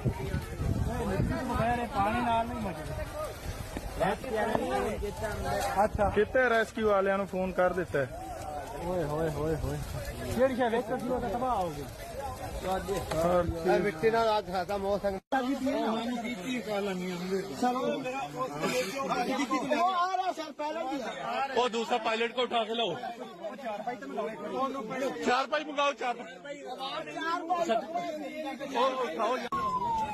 ਪਾਣੀ ਨਾਲ ਨਹੀਂ ਮਚਦਾ ਅੱਛਾ ਕਿਤੇ ਰੈਸਕਿਊ ਵਾਲਿਆਂ ਨੂੰ ਫੋਨ ਕਰ ਦਿੱਤਾ ਓਏ ਹੋਏ ਹੋਏ ਹੋਏ ਕਿਹੜੀ ਸ਼ਾ ਵੇਖ ਤੁਸੀਂ ਉਹ ਤਬਾਹ ਹੋ ਗਈ ਆ ਮਿੱਟੀ ਨਾਲ ਅੱਜ ਖਤਮ ਹੋ ਸਕਦਾ ਕੀਤੀ ਕਾਲ ਨਹੀਂ ਹੁੰਦੇ ਚਲੋ ਮੇਰਾ ਉਹ ਆ ਰਿਹਾ ਸਰ ਪਹਿਲਾਂ ਹੀ ਉਹ ਦੂਸਰਾ ਪਾਇਲਟ ਕੋ ਉਠਾ ਕੇ ਲਾਓ ਚਾਰ ਪਾਈ ਤੇ ਮੰਗਾਓ ਚਾਰ ਪਾਈ ਮੰਗਾਓ ਚਾਰ ਪਾਈ ਭਾਈ ਉਹ ਉਠਾਓ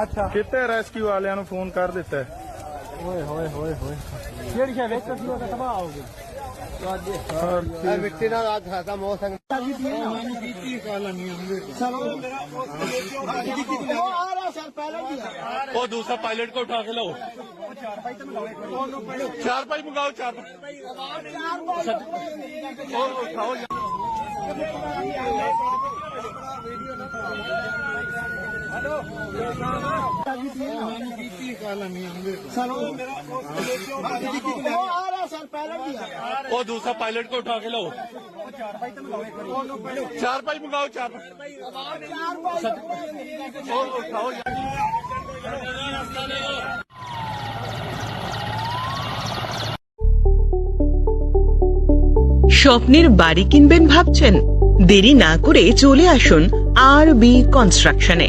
ਅੱਛਾ ਕਿਤੇ ਰੈਸਕਿਊ ਵਾਲਿਆਂ ਨੂੰ ਫੋਨ ਕਰ ਦਿੱਤਾ ਓਏ ਹੋਏ ਹੋਏ ਹੋਏ ਕਿਹੜੀ ਸ਼ਾ ਵੇਚ ਤੁਸੀਂ ਉਹਦਾ ਤਬਾਹ ਹੋ ਗਈ ਇਹ ਮਿੱਟੀ ਨਾਲ ਅੱਜ ਖਤਮ ਹੋ ਸਕਦਾ ਉਹ ਦੂਸਰਾ ਪਾਇਲਟ ਕੋ ਉਠਾ ਕੇ ਲਾਓ ਚਾਰ ਭਾਈ ਮੰਗਾਓ ਚਾਰ ਭਾਈ ਉਹ ਉਠਾਓ ਵੀਡੀਓ ओ दूसरा पायलट को उठा के लो चार पाई मंगाओ चार স্বপ্নের বাড়ি কিনবেন ভাবছেন দেরি না করে চলে আসুন আর বি কনস্ট্রাকশনে